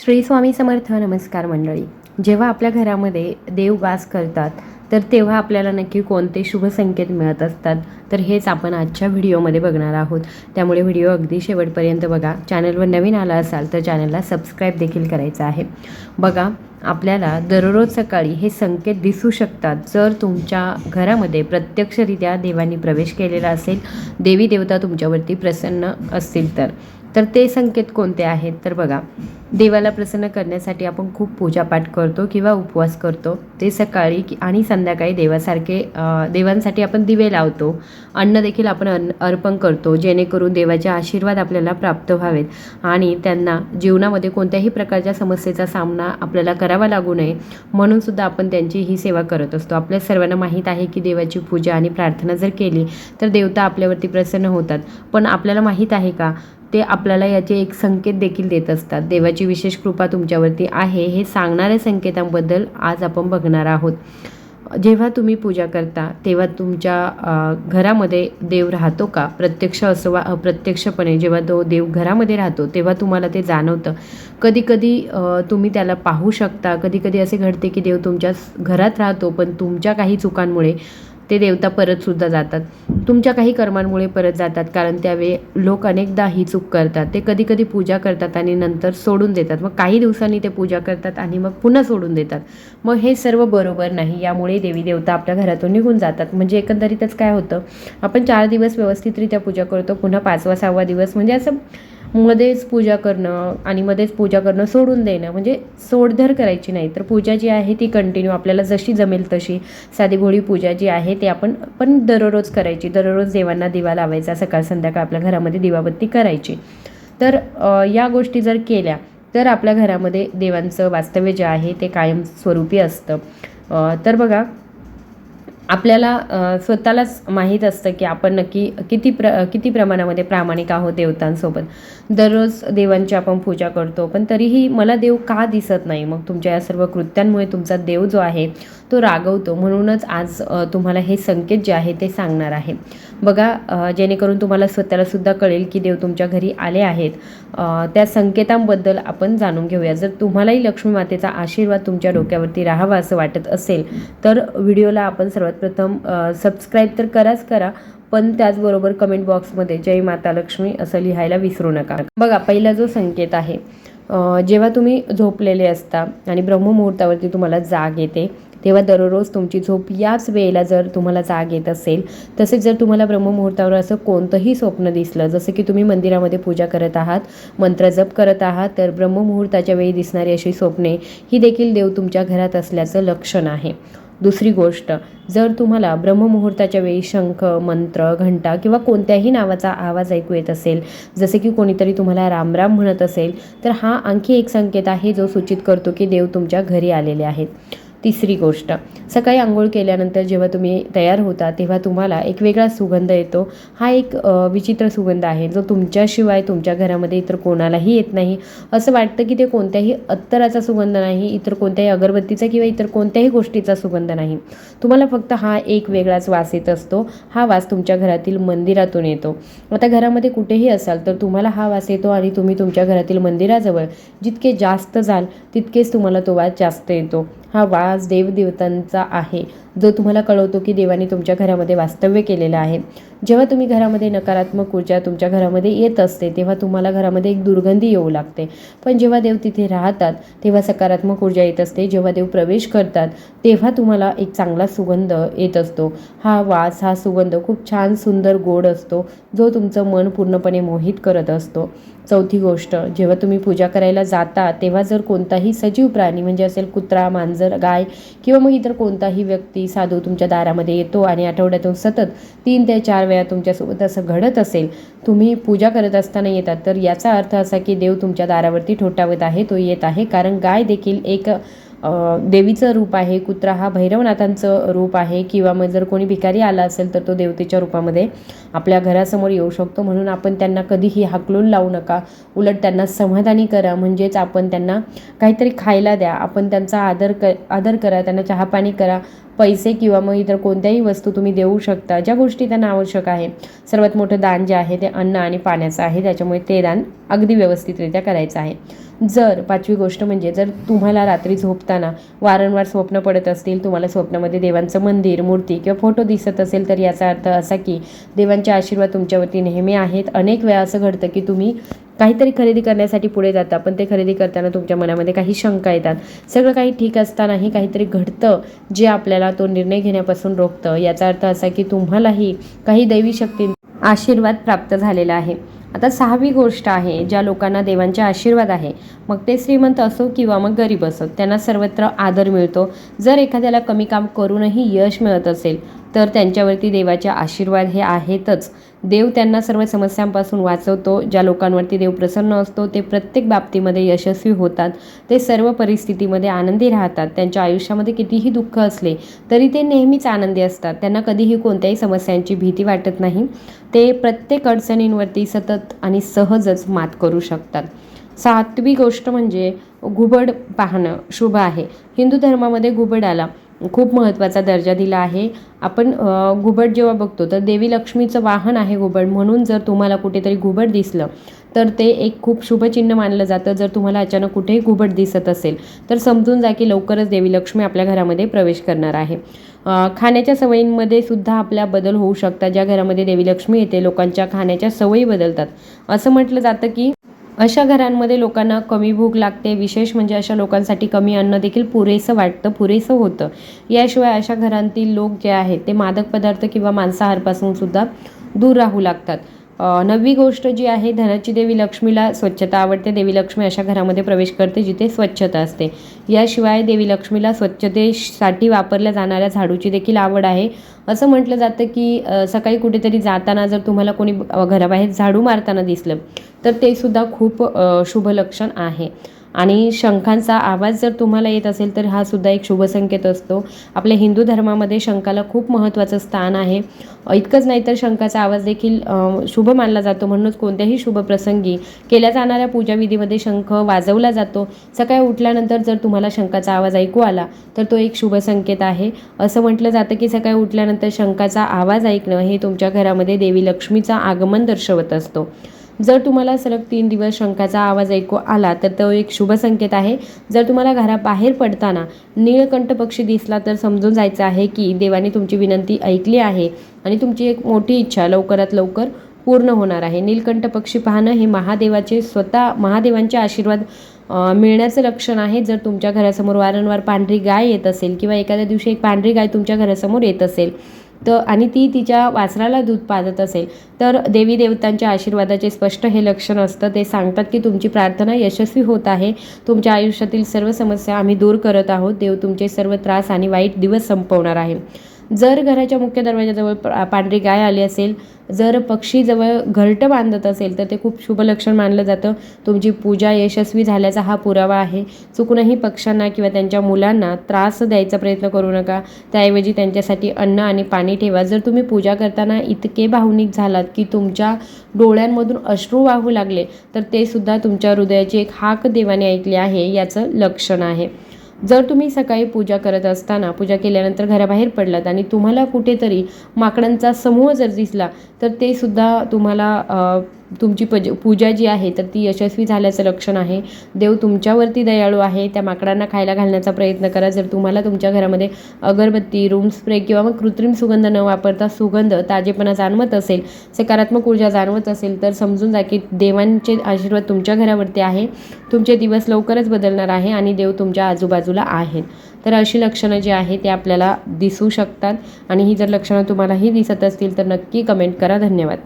श्री स्वामी समर्थ नमस्कार मंडळी. जेव्हा आपल्या घरामध्ये देव वास करतात तर तेव्हा आपल्याला नक्की कोणते शुभ संकेत मिळत असतात? तर हेच आपण आजच्या व्हिडिओमध्ये बघणार आहोत. त्यामुळे व्हिडिओ अगदी शेवटपर्यंत बघा. चॅनलवर नवीन आला असाल तर चॅनलला सबस्क्राईब देखील करायचं आहे. बघा आपल्याला दररोज सकाळी हे संकेत दिसू शकतात. जर तुमच्या घरामध्ये प्रत्यक्षरित्या देवांनी प्रवेश केलेला असेल देवी देवता तुमच्यावरती प्रसन्न असतील तर. तर ते संकेत कोणते आहेत? तर बघा देवाला प्रसन्न करण्यासाठी आपण खूप पूजापाठ करतो किंवा उपवास करतो. ते सकाळी की- आणि संध्याकाळी देवासारखे देवांसाठी आपण दिवे लावतो. अन्न देखील आपण अन्न अर्पण करतो जेणेकरून देवाचे आशीर्वाद आपल्याला प्राप्त व्हावेत. आणि त्यांना जीवनामध्ये कोणत्याही प्रकारच्या समस्येचा सामना आपल्याला करावा लागू नये. म्हणूनसुद्धा आपण त्यांची ही सेवा करत असतो. आपल्या सर्वांना माहीत आहे की देवाची पूजा आणि प्रार्थना जर केली तर देवता आपल्यावरती प्रसन्न होतात. पण आपल्याला माहीत आहे का? ते आपल्याला याचे एक संकेत देखील देत असतात. देवाची विशेष कृपा तुमच्यावरती आहे हे सांगणाऱ्या संकेतांबद्दल आज आपण बघणार आहोत. जेव्हा तुम्ही पूजा करता तेव्हा तुमच्या घरामध्ये देव राहतो का? प्रत्यक्ष असो वा अप्रत्यक्षपणे जेव्हा तो देव घरामध्ये राहतो तेव्हा तुम्हाला ते जाणवतं. कधीकधी तुम्ही त्याला पाहू शकता. कधी कधी असे घडते की देव तुमच्या घरात राहतो पण तुमच्या काही चुकांमुळे ते देवता परतसुद्धा जातात. तुमच्या काही कर्मांमुळे परत जातात कारण त्यावेळी लोक अनेकदा ही चूक करतात. ते कधी कधी पूजा करतात आणि नंतर सोडून देतात. मग काही दिवसांनी ते पूजा करतात आणि मग पुन्हा सोडून देतात. मग हे सर्व बरोबर नाही. यामुळे देवी देवता आपल्या घरातून निघून जातात. म्हणजे एकंदरीतच काय होतं आपण चार दिवस व्यवस्थितरित्या पूजा करतो पुन्हा पाचवा सहावा दिवस. म्हणजे असं मध्येच पूजा करणं आणि मध्येच पूजा करणं सोडून देणं म्हणजे सोडधर करायची नाही. तर पूजा जी आहे ती कंटिन्यू आपल्याला जशी जमेल तशी साधी भोळी पूजा जी आहे ती आपण पण दररोज करायची. दररोज देवांना दिवा लावायचा सकाळ संध्याकाळ आपल्या घरामध्ये दिवाबत्ती करायची. तर या गोष्टी जर केल्या तर आपल्या घरामध्ये देवांचं वास्तव्य जे आहे ते कायम स्वरूपी असतं तर बघा आपल्याला स्वतःलाच माहीत असतं की आपण नक्की किती प्र किती प्रमाणामध्ये प्रामाणिक आहोत देवतांसोबत. दररोज देवांची आपण पूजा करतो पण तरीही मला देव का दिसत नाही? मग तुमच्या या सर्व कृत्यांमुळे तुमचा देव जो आहे तो रागवतो. म्हणूनच आज तुम्हाला हे संकेत जे आहे ते सांगणार आहे. बघा जेणेकरून तुम्हाला स्वतःलासुद्धा कळेल की देव तुमच्या घरी आले आहेत. त्या संकेतांबद्दल आपण जाणून घेऊया. जर तुम्हालाही लक्ष्मी मातेचा आशीर्वाद तुमच्या डोक्यावरती राहावा असं वाटत असेल तर व्हिडिओला आपण सर्वात प्रथम सबस्क्राईब तर कराच करा पण त्याचबरोबर कमेंट बॉक्समध्ये जय माता लक्ष्मी असं लिहायला विसरू नका. बघा पहिला जो संकेत आहे जेव्हा तुम्ही झोपलेले असता आणि ब्रह्ममुहूर्तावरती तुम्हाला जाग येते तेव्हा दररोज तुमची झोप याच वेळेला जर तुम्हाला जाग येत असेल तसेच जर तुम्हाला ब्रह्ममुहूर्तावर असं कोणतंही स्वप्न दिसलं जसं की तुम्ही मंदिरामध्ये पूजा करत आहात मंत्र जप करत आहात तर ब्रह्ममुहूर्ताच्या वेळी दिसणारी अशी स्वप्ने ही देखील देव तुमच्या घरात असल्याचं लक्षण आहे. दुसरी गोष्ट जर तुम्हाला ब्रह्ममुहूर्ताच्या वेळी शंख मंत्र घंटा किंवा कोणत्याही नावाचा आवाज ऐकू येत असेल जसे की कोणीतरी तुम्हाला रामराम म्हणत असेल तर हा आणखी एक संकेत आहे जो सूचित करतो की देव तुमच्या घरी आलेले आहेत. तिसरी गोष्ट सकाळी आंघोळ केल्यानंतर जेव्हा तुम्ही तयार होता तेव्हा तुम्हाला एक वेगळा सुगंध येतो. हा एक विचित्र सुगंध आहे जो तुमच्याशिवाय तुमच्या घरामध्ये इतर कोणालाही येत नाही. असं वाटतं की ते कोणत्याही अत्तराचा सुगंध नाही इतर कोणत्याही अगरबत्तीचा किंवा इतर कोणत्याही गोष्टीचा सुगंध नाही. तुम्हाला फक्त हा एक वेगळाच वास येत असतो. हा वास तुमच्या घरातील मंदिरातून येतो. आता घरामध्ये कुठेही असाल तर तुम्हाला हा वास येतो आणि तुम्ही तुमच्या घरातील मंदिराजवळ जितके जास्त जाल तितकेच तुम्हाला तो वास जास्त येतो. हा वास देवदेवतांचा आहे. जो तुम्हाला कळवतो की देवाने तुमच्या घरामध्ये वास्तव्य केलेलं आहे. जेव्हा तुम्ही घरामध्ये नकारात्मक ऊर्जा तुमच्या घरामध्ये येत असते तेव्हा तुम्हाला घरामध्ये एक दुर्गंधी येऊ लागते. पण जेव्हा देव तिथे राहतात तेव्हा सकारात्मक ऊर्जा येत असते. जेव्हा देव प्रवेश करतात तेव्हा तुम्हाला एक चांगला सुगंध येत असतो. हा वास हा सुगंध खूप छान सुंदर गोड असतो जो तुमचं मन पूर्णपणे मोहित करत असतो. चौथी गोष्ट जेव्हा तुम्ही पूजा करायला जाता तेव्हा जर कोणताही सजीव प्राणी म्हणजे असेल कुत्रा मांजर गाय किंवा मग इतर कोणताही व्यक्ती साधू तुमच्या दारामध्ये येतो आणि आठवड्यातून सतत तीन ते चार वेळा तुमच्यासोबत असं घडत असेल तुम्ही पूजा करत असताना येतात तर याचा अर्थ असा की देव तुमच्या दारावरती ठोठावत आहे तो येत आहे. कारण गाय देखील एक देवीचं रूप आहे कुत्रा हा भैरवनाथांचं रूप आहे किंवा मग जर कोणी भिकारी आला असेल तर तो देवतेच्या रूपामध्ये आपल्या घरासमोर येऊ शकतो. म्हणून आपण त्यांना कधीही हाकलून लावू नका. उलट त्यांना समाधानी करा. म्हणजेच आपण त्यांना काहीतरी खायला द्या. आपण त्यांचा आदर क आदर करा त्यांना चहापाणी करा. पैसे किंवा मग इतर कोणत्याही वस्तू तुम्ही देऊ शकता. ज्या गोष्टी त्यांना आवश्यक आहे. सर्वात मोठं दान जे आहे ते अन्न आणि पाण्याचं आहे. त्याच्यामुळे ते दान अगदी व्यवस्थितरित्या करायचं आहे. जर पाचवी गोष्ट म्हणजे जर तुम्हाला रात्री झोपताना वारंवार स्वप्न पडत असतील तुम्हाला स्वप्नामध्ये देवांचं मंदिर मूर्ती किंवा फोटो दिसत असेल तर याचा अर्थ असा की देवांचे आशीर्वाद तुमच्यावरती नेहमी आहेत. अनेक वेळा असं घडतं की तुम्ही काहीतरी खरेदी करण्यासाठी पुढे जाता पण ते खरेदी करताना तुमच्या मनामध्ये काही शंका येतात. सगळं काही ठीक असतानाही काहीतरी घडतं जे आपल्याला तो निर्णय घेण्यापासून रोखतं. याचा अर्थ असा की तुम्हालाही काही दैवी शक्ती आशीर्वाद प्राप्त झालेला आहे. आता सहावी गोष्ट आहे ज्या लोकांना देवांचे आशीर्वाद आहे. मग ते श्रीमंत असो किंवा मग गरीब असो त्यांना सर्वत्र आदर मिळतो. जर एखाद्याला कमी काम करूनही यश मिळत असेल तर त्यांच्यावरती देवाचे आशीर्वाद हे आहेतच. देव त्यांना सर्व समस्यांपासून वाचवतो ज्या लोकांवरती देव प्रसन्न असतो ते प्रत्येक बाबतीमध्ये यशस्वी होतात. ते सर्व परिस्थितीमध्ये आनंदी राहतात. त्यांच्या आयुष्यामध्ये कितीही दुःख असले तरी ते नेहमीच आनंदी असतात. त्यांना कधीही कोणत्याही समस्यांची भीती वाटत नाही. ते प्रत्येक अडचणींवरती सतत आणि सहजच मात करू शकतात. सातवी गोष्ट म्हणजे घुबड पाहणं शुभ आहे. हिंदू धर्मामध्ये घुबडाला खूप महत्त्वाचा दर्जा दिला आहे. आपण घुबड जेव्हा बघतो तर देवी लक्ष्मीचं वाहन आहे घुबड. म्हणून जर तुम्हाला कुठेतरी घुबड दिसलं तर ते एक खूप शुभचिन्ह मानलं जातं. जर तुम्हाला अचानक कुठेही घुबड दिसत असेल तर समजून जा की लवकरच देवी लक्ष्मी आपल्या घरामध्ये प्रवेश करणार आहे. खाण्याच्या सवयींमध्ये सुद्धा आपल्या बदल होऊ शकतात. ज्या घरामध्ये देवी लक्ष्मी येते लोकांच्या खाण्याच्या सवयी बदलतात. असं म्हटलं जातं की अशा घरांमध्ये लोकांना कमी भूक लागते विशेष म्हणजे अशा लोकांसाठी कमी अन्न देखील पुरेसं वाटतं पुरेसं होतं. याशिवाय अशा घरांतील लोक जे आहेत ते मादक पदार्थ किंवा मांसाहारपासून सुद्धा दूर राहू लागतात. नववी गोष्ट जी आहे धनाची देवी लक्ष्मीला स्वच्छता आवडते. देवी लक्ष्मी अशा घरामध्ये प्रवेश करते जिथे स्वच्छता असते. याशिवाय देवी लक्ष्मीला स्वच्छतेसाठी वापरल्या जाणाऱ्या झाडूची देखील आवड आहे. असं म्हटलं जातं की सकाळी कुठेतरी जाताना जर तुम्हाला कोणी घराबाहेर झाडू मारताना दिसलं तर ते सुद्धा खूप शुभ लक्षण आहे. आणि शंखांचा आवाज जर तुम्हाला येत असेल तर हा सुद्धा एक शुभ संकेत असतो. आपल्या हिंदू धर्मामध्ये शंखाला खूप महत्त्वाचं स्थान आहे. इतकंच नाही तर शंखाचा आवाज देखील शुभ मानला जातो. म्हणूनच कोणत्याही शुभ प्रसंगी केल्या जाणाऱ्या पूजाविधीमध्ये शंख वाजवला जातो. सकाळी उठल्यानंतर जर तुम्हाला शंखाचा आवाज ऐकू आला तर तो एक शुभ संकेत आहे. असं म्हटलं जातं की सकाळी उठल्यानंतर शंखाचा आवाज ऐकणं हे तुमच्या घरामध्ये देवी लक्ष्मीचा आगमन दर्शवत असतो. जर तुम्हाला सलग तीन दिवस शंखाचा आवाज ऐकू आला तर तो एक शुभ संकेत आहे. जर तुम्हाला घराबाहेर पडताना नीळकंठ पक्षी दिसला तर समजून जायचं आहे की देवाने तुमची विनंती ऐकली आहे आणि तुमची एक मोठी इच्छा लवकरात लवकर पूर्ण होणार आहे. नीलकंठ पक्षी पाहणं हे महादेवाचे स्वतः महादेवांचे आशीर्वाद मिळण्याचं लक्षण आहे. जर तुमच्या घरासमोर वारंवार पांढरी गाय येत असेल किंवा एखाद्या दिवशी एक पांढरी गाय तुमच्या घरासमोर येत असेल तर आणि ती तिच्या वासराला दूध पाजत असेल तर देवी देवतांच्या आशीर्वादाचे स्पष्ट हे लक्षण असतं. ते सांगतात की तुमची प्रार्थना यशस्वी होत आहे. तुमच्या आयुष्यातील सर्व समस्या आम्ही दूर करत आहोत. देव तुमचे सर्व त्रास आणि वाईट दिवस संपवणार आहे. जर घराच्या मुख्य दरवाजाजवळ पांढरी गाय आली असेल जर पक्षी जवळ घरटं बांधत असेल तर ते खूप शुभ लक्षण मानलं जातं. तुमची पूजा यशस्वी झाल्याचा हा पुरावा आहे. चुकूनही पक्ष्यांना किंवा त्यांच्या मुलांना त्रास द्यायचा प्रयत्न करू नका. त्याऐवजी त्यांच्यासाठी अन्न आणि पाणी ठेवा. जर तुम्ही पूजा करताना इतके भावनिक झालात की तुमच्या डोळ्यांमधून अश्रू वाहू लागले तर ते सुद्धा तुमच्या हृदयाची एक हाक देवाने ऐकली आहे याचं लक्षण आहे. जर तुम्ही सकाळी पूजा करत असताना पूजा केल्यानंतर घराबाहेर पडलात आणि तुम्हाला कुठेतरी माकडांचा समूह जर दिसला तर ते सुद्धा तुम्हाला तुमची पज पूजा जी आहे तर ती यशस्वी झाल्याचं लक्षण आहे. देव तुमच्यावरती दयाळू आहे. त्या माकडांना खायला घालण्याचा प्रयत्न करा. जर तुम्हाला तुमच्या घरामध्ये अगरबत्ती रूम स्प्रे किंवा मग कृत्रिम सुगंध न वापरता सुगंध ताजेपणा जाणवत असेल सकारात्मक ऊर्जा जाणवत असेल तर समजून जा की देवांचे आशीर्वाद तुमच्या घरावरती आहे. तुमचे दिवस लवकरच बदलणार आहे आणि देव तुमच्या आजूबाजूला आहेत. तर अशी लक्षणं जी आहे ते आपल्याला दिसू शकतात. आणि ही जर लक्षणं तुम्हालाही दिसत असतील तर नक्की कमेंट करा. धन्यवाद.